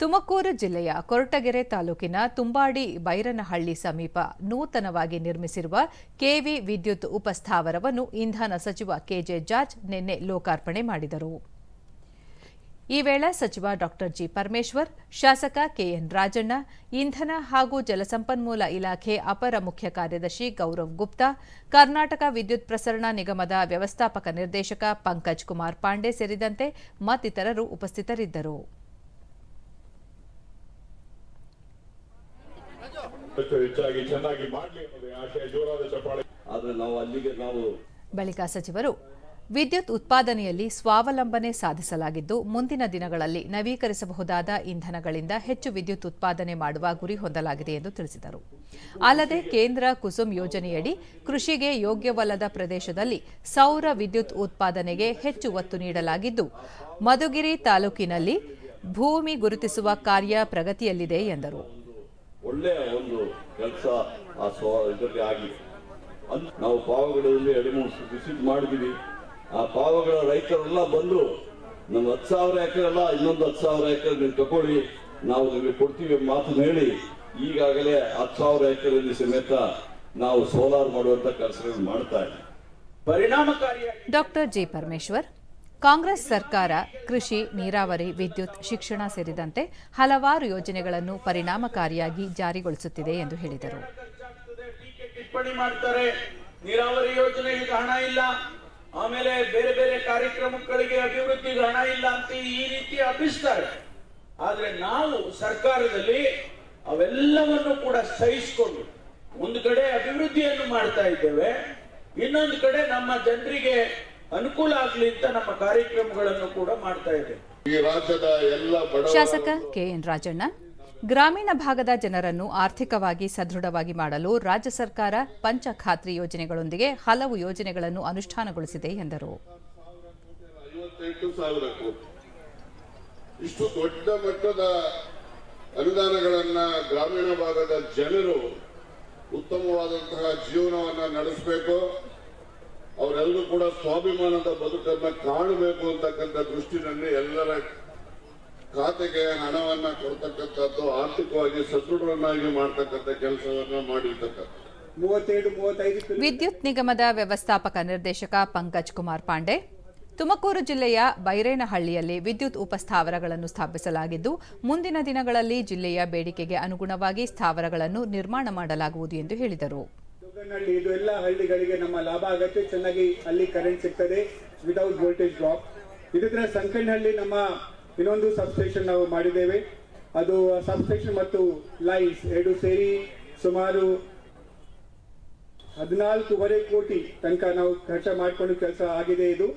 ತುಮಕೂರು ಜಿಲ್ಲೆಯ ಕೊರಟಗೆರೆ ತಾಲೂಕಿನ ತುಂಬಾಡಿ ಬೈರನಹಳ್ಳಿ ಸಮೀಪ ನೂತನವಾಗಿ ನಿರ್ಮಿಸಿರುವ ಕೆವಿ ವಿದ್ಯುತ್ ಉಪಸ್ಥಾವರವನ್ನು ಇಂಧನ ಸಚಿವ ಕೆಜೆ ಜಾರ್ಜ್ ನಿನ್ನೆ ಲೋಕಾರ್ಪಣೆ ಮಾಡಿದರು. ಈ ವೇಳೆ ಸಚಿವ ಡಾ ಜಿ ಪರಮೇಶ್ವರ್, ಶಾಸಕ ಕೆಎನ್ ರಾಜಣ್ಣ, ಇಂಧನ ಹಾಗೂ ಜಲಸಂಪನ್ಮೂಲ ಇಲಾಖೆ ಅಪರ ಮುಖ್ಯ ಕಾರ್ಯದರ್ಶಿ ಗೌರವ್ ಗುಪ್ತಾ, ಕರ್ನಾಟಕ ವಿದ್ಯುತ್ ಪ್ರಸರಣ ನಿಗಮದ ವ್ಯವಸ್ಥಾಪಕ ನಿರ್ದೇಶಕ ಪಂಕಜ್ ಕುಮಾರ್ ಪಾಂಡೆ ಸೇರಿದಂತೆ ಮತ್ತಿತರರು ಉಪಸ್ಥಿತರಿದ್ದರು. ಹೆಚ್ಚಾಗಿ ಚೆನ್ನಾಗಿ ಮಾಡಲಿ ಅನ್ನೋದೇ ಆಶಯ ಜೋರಾದ ಚಪ್ಪಾಳೆ. ಆದರೆ ನಾವು ಅಲ್ಲಿಗೆ ನಾವು ಬಳಿಕ ಸಚಿವರು ವಿದ್ಯುತ್ ಉತ್ಪಾದನೆಯಲ್ಲಿ ಸ್ವಾವಲಂಬನೆ ಸಾಧಿಸಲಾಗಿದ್ದು ಮುಂದಿನ ದಿನಗಳಲ್ಲಿ ನವೀಕರಿಸಬಹುದಾದ ಇಂಧನಗಳಿಂದ ಹೆಚ್ಚು ವಿದ್ಯುತ್ ಉತ್ಪಾದನೆ ಮಾಡುವ ಗುರಿ ಹೊಂದಲಾಗಿದೆ ಎಂದು ತಿಳಿಸಿದರು. ಅಲ್ಲದೆ ಕೇಂದ್ರ ಕುಸುಮ್ ಯೋಜನೆಯಡಿ ಕೃಷಿಗೆ ಯೋಗ್ಯವಲ್ಲದ ಪ್ರದೇಶದಲ್ಲಿ ಸೌರ ವಿದ್ಯುತ್ ಉತ್ಪಾದನೆಗೆ ಹೆಚ್ಚು ಒತ್ತು ನೀಡಲಾಗಿದ್ದು ಮಧುಗಿರಿ ತಾಲೂಕಿನಲ್ಲಿ ಭೂಮಿ ಗುರುತಿಸುವ ಕಾರ್ಯ ಪ್ರಗತಿಯಲ್ಲಿದೆ ಎಂದರು. ಒಳ್ಳೆಯ ಒಂದು ಕೆಲಸ ಆ ಸ್ವ ಇದರಲ್ಲಿ ಆಗಿ. ನಾವು ಪಾವಗಡದಲ್ಲಿ ಎರಡು ಮೂರು ವಿಸಿಟ್ ಮಾಡಿದೀವಿ. ಆ ಪಾವಗಡ ರೈತರೆಲ್ಲ ಬಂದು ನಮ್ಮ ಹತ್ತು ಸಾವಿರ ಎಕರೆ ಅಲ್ಲ ಇನ್ನೊಂದು ಹತ್ತು ಸಾವಿರ ಎಕರೆ ನೀವು ತಗೊಳ್ಳಿ ನಾವು ನಿಮಗೆ ಕೊಡ್ತೀವಿ ಮಾತು ಮಾತನ್ನು ಹೇಳಿ ಈಗಾಗಲೇ ಹತ್ತು ಸಾವಿರ ಎಕರೆಯಲ್ಲಿ ಸಮೇತ ನಾವು ಸೋಲಾರ್ ಮಾಡುವಂತ ಕೆಲಸಗಳನ್ನು ಮಾಡ್ತಾ ಇದ್ದೀವಿ. ಪರಿಣಾಮಕಾರಿಯಾಗಿ ಡಾಕ್ಟರ್ ಜಿ ಪರಮೇಶ್ವರ್ ಕಾಂಗ್ರೆಸ್ ಸರ್ಕಾರ, ಕೃಷಿ, ನೀರಾವರಿ, ವಿದ್ಯುತ್, ಶಿಕ್ಷಣ ಸೇರಿದಂತೆ ಹಲವಾರು ಯೋಜನೆಗಳನ್ನು ಪರಿಣಾಮಕಾರಿಯಾಗಿ ಜಾರಿಗೊಳಿಸುತ್ತಿದೆ ಎಂದು ಹೇಳಿದರು. ಟಿಪ್ಪಣಿ ಮಾಡ್ತಾರೆ. ನೀರಾವರಿ ಯೋಜನೆಗೆ ಹಣ ಇಲ್ಲ. ಆಮೇಲೆ ಬೇರೆ ಬೇರೆ ಕಾರ್ಯಕ್ರಮಗಳಿಗೆ ಅಭಿವೃದ್ಧಿ ಹಣ ಇಲ್ಲ ಅಂತ ಈ ರೀತಿ ಹಬ್ಬಿಸ್ತಾರೆ. ಆದ್ರೆ ನಾವು ಸರ್ಕಾರದಲ್ಲಿ ಅವೆಲ್ಲವನ್ನು ಕೂಡ ಸಹಿಸಿಕೊಂಡು ಒಂದು ಕಡೆ ಅಭಿವೃದ್ಧಿಯನ್ನು ಮಾಡ್ತಾ ಇದ್ದೇವೆ. ಇನ್ನೊಂದು ಕಡೆ ನಮ್ಮ ಜನರಿಗೆ ಅನುಕೂಲ ಆಗಲಿ ಅಂತ ನಮ್ಮ ಕಾರ್ಯಕ್ರಮಗಳನ್ನು ಕೂಡ ಮಾಡ್ತಾ ಇದೆ. ಈ ರಾಜ್ಯದ ಎಲ್ಲ ಶಾಸಕ ಶಾಸಕ ಕೆಎನ್ ರಾಜಣ್ಣ ಗ್ರಾಮೀಣ ಭಾಗದ ಜನರನ್ನು ಆರ್ಥಿಕವಾಗಿ ಸದೃಢವಾಗಿ ಮಾಡಲು ರಾಜ್ಯ ಸರ್ಕಾರ ಪಂಚ ಖಾತ್ರಿ ಯೋಜನೆಗಳೊಂದಿಗೆ ಹಲವು ಯೋಜನೆಗಳನ್ನು ಅನುಷ್ಠಾನಗೊಳಿಸಿದೆ ಎಂದರು. ಇಷ್ಟು ದೊಡ್ಡ ಮಟ್ಟದ ಅನುದಾನಗಳನ್ನು ಗ್ರಾಮೀಣ ಭಾಗದ ಜನರು ಉತ್ತಮವಾದಂತಹ ಜೀವನವನ್ನು ನಡೆಸಬೇಕು. ಅವರೆಲ್ಲರೂ ಕೂಡ ಸ್ವಾಭಿಮಾನದ ಬದುಕನ್ನ ಕಾಣಬೇಕು ಅಂತಕ್ಕಂಥ ದೃಷ್ಟಿನಲ್ಲಿ ಎಲ್ಲರ ಖಾತೆಗೆ ಹಣವನ್ನ ಕೊಡ್ತಕ್ಕಂಥದ್ದು ಆರ್ಥಿಕವಾಗಿ ಸದೃಢರನ್ನಾಗಿ ಮಾಡ್ತಕ್ಕಂಥ ಕೆಲಸವನ್ನ ಮಾಡಿರ್ತಕ್ಕಂಥ ವಿದ್ಯುತ್ ನಿಗಮದ ವ್ಯವಸ್ಥಾಪಕ ನಿರ್ದೇಶಕ ಪಂಕಜ್ ಕುಮಾರ್ ಪಾಂಡೆ ತುಮಕೂರು ಜಿಲ್ಲೆಯ ಬೈರೇನಹಳ್ಳಿಯಲ್ಲಿ ವಿದ್ಯುತ್ ಉಪಸ್ಥಾವರಗಳನ್ನು ಸ್ಥಾಪಿಸಲಾಗಿದ್ದು ಮುಂದಿನ ದಿನಗಳಲ್ಲಿ ಜಿಲ್ಲೆಯ ಬೇಡಿಕೆಗೆ ಅನುಗುಣವಾಗಿ ಸ್ಥಾವರಗಳನ್ನು ನಿರ್ಮಾಣ ಮಾಡಲಾಗುವುದು ಎಂದು ಹೇಳಿದರು. ದೊಡ್ಡನಹಳ್ಳಿ ಇದು ಎಲ್ಲ ಹಳ್ಳಿಗಳಿಗೆ ನಮ್ಮ ಲಾಭ ಆಗುತ್ತೆ. ಚೆನ್ನಾಗಿ ಅಲ್ಲಿ ಕರೆಂಟ್ ಸಿಗ್ತದೆ ವಿತೌಟ್ ವೋಲ್ಟೇಜ್ ಡ್ರಾಪ್ ಇದ್ರೆ ಸಂಕಣ್ಣಹಳ್ಳಿ ನಮ್ಮ ಇನ್ನೊಂದು ಸಬ್ಸ್ಟೇಷನ್ ನಾವು ಮಾಡಿದ್ದೇವೆ. ಅದು ಸಬ್ಸ್ಟೇಷನ್ ಮತ್ತು ಲೈನ್ಸ್ ಎರಡು ಸೇರಿ ಸುಮಾರು ಹದಿನಾಲ್ಕೂವರೆ ಕೋಟಿ ತನಕ ನಾವು ಖರ್ಚು ಮಾಡಿಕೊಂಡು ಕೆಲಸ ಆಗಿದೆ ಇದು.